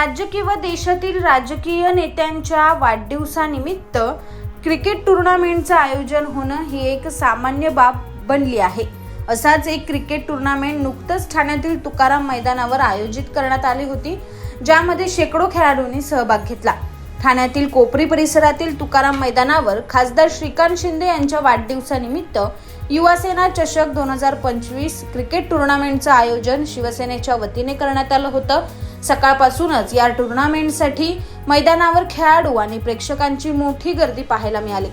राज्य किंवा देशातील राजकीय नेत्यांच्या वाढदिवसानिमित्त क्रिकेट टुर्नामेंटचं आयोजन होणं ही एक सामान्य बाब बनली आहे. असाच एक क्रिकेट टुर्नामेंट नुकतंच ठाण्यातील तुकाराम मैदानावर आयोजित करण्यात आली होती ज्यामध्ये शेकडो खेळाडूंनी सहभाग घेतला. ठाण्यातील कोपरी परिसरातील तुकाराम मैदानावर खासदार श्रीकांत शिंदे यांच्या वाढदिवसानिमित्त युवासेना चषक दोन हजार पंचवीस क्रिकेट टुर्नामेंटचं आयोजन शिवसेनेच्या वतीने करण्यात आलं होतं. सकाळपासूनच या टुर्नामेंटसाठी मैदानावर खेळाडू आणि प्रेक्षकांची मोठी गर्दी पाहायला मिळाली.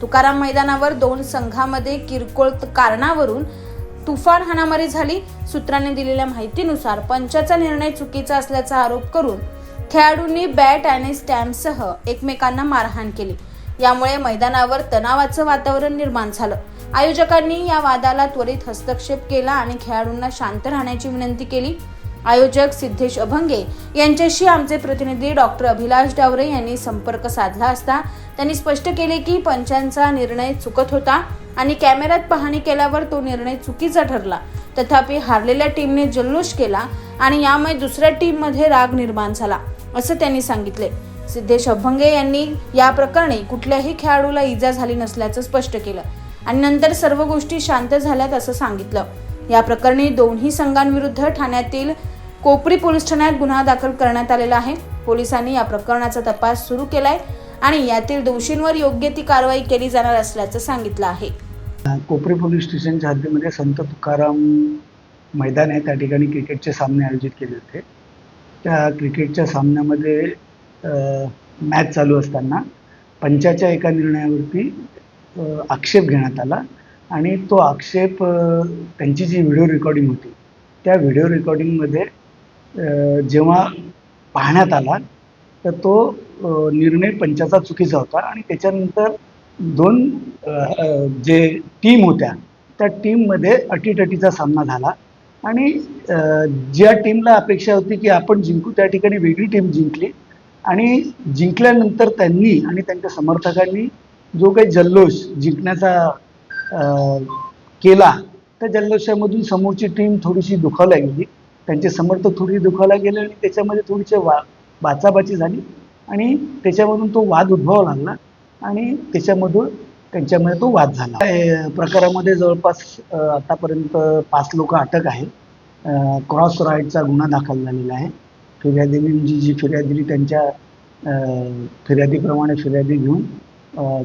तुकाराम मैदानावर दोन संघामध्ये किरकोळ कारणावरून तुफान हाणामारी झाली. सूत्रांनी दिलेल्या माहितीनुसार पंचाचा निर्णय चुकीचा असल्याचा आरोप करून खेळाडूंनी बॅट आणि स्टॅम्पसह एकमेकांना मारहाण केली. यामुळे मैदानावर तणावाचं वातावरण निर्माण झालं. आयोजकांनी या वादाला त्वरित हस्तक्षेप केला आणि खेळाडूंना शांत राहण्याची विनंती केली. आयोजक सिद्धेश अभंगे यांच्याशी आमचे प्रतिनिधी डॉक्टर अभिलाष डावरे यांनी संपर्क साधला असता त्यांनी स्पष्ट केले की पंचांचा निर्णय चुकत होता आणि कॅमेऱ्यात पाहणी केल्यावर तो निर्णय चुकीचा ठरला. तथापि हारलेल्या टीमने जल्लोष केला आणि यामुळे दुसऱ्या टीममध्ये राग निर्माण झाला असं त्यांनी सांगितले. सिद्धेश अभंगे यांनी या प्रकरणी कुठल्याही खेळाडूला इजा झाली नसल्याचं स्पष्ट केलं आणि नंतर सर्व गोष्टी शांत झाल्यात असं सांगितलं. या प्रकरणी दोन्ही संघांविरुद्ध ठाण्यातील कोपरी पोलीस ठाण्यात गुन्हा दाखल करण्यात आलेला आहे. पोलिसांनी या प्रकरणाचा तपास सुरू केलाय आणि यातील दोषींवर योग्य ती कारवाई केली जाणार असल्याचं सांगितलं आहे. कोपरी पोलीस स्टेशनच्या हद्दीमध्ये संत तुकाराम मैदान आहे. त्या ठिकाणी क्रिकेटचे सामने आयोजित केले होते. त्या क्रिकेटच्या सामन्यामध्ये मॅच चालू असताना पंचाच्या एका निर्णयावरती आक्षेप घेण्यात आला. आणि तो आक्षेप त्यांची जी व्हिडिओ रेकॉर्डिंग होती त्या व्हिडिओ रेकॉर्डिंगमध्ये जेव्हा पाहण्यात आला तर तो निर्णय पंचाचा चुकीचा होता आणि त्याच्यानंतर दोन जे टीम होत्या त्या टीममध्ये अटीटटीचा सामना झाला आणि ज्या टीमला अपेक्षा होती की आपण जिंकू त्या ठिकाणी वेगळी टीम जिंकली आणि जिंकल्यानंतर त्यांनी आणि त्यांच्या समर्थकांनी जो काही जल्लोष जिंकण्याचा केला तर जल्लोषामधून समोरची टीम थोडीशी दुखावल्या गेली. त्यांचे समर्थक थोडी दुखावला गेले आणि त्याच्यामध्ये थोडीशी वा बाचाबाची झाली. आणि त्याच्यामधून तो वाद उद्भवावा लागला आणि त्याच्यामधून त्यांच्यामध्ये तो वाद झाला. प्रकारामध्ये जवळपास आतापर्यंत पाच लोक अटक आहेत. क्रॉस राईडचा गुन्हा दाखल झालेला आहे. फिर्यादीने जी जी फिर्याद दिली त्यांच्या फिर्यादीप्रमाणे फिर्यादी घेऊन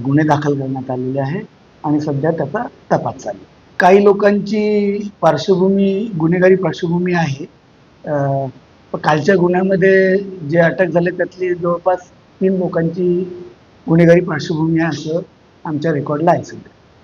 गुन्हे दाखल करण्यात आलेले आहे आणि सध्या त्याचा तपास चालू काही लोकांची पार्श्वभूमी गुन्हेगारी पार्श्वभूमी आहे. कालच्या गुन्ह्यामध्ये जे अटक झाले त्यातली जवळपास तीन लोकांची गुन्हेगारी पार्श्वभूमी आहे असं आमच्या रेकॉर्डला आहे सध्या.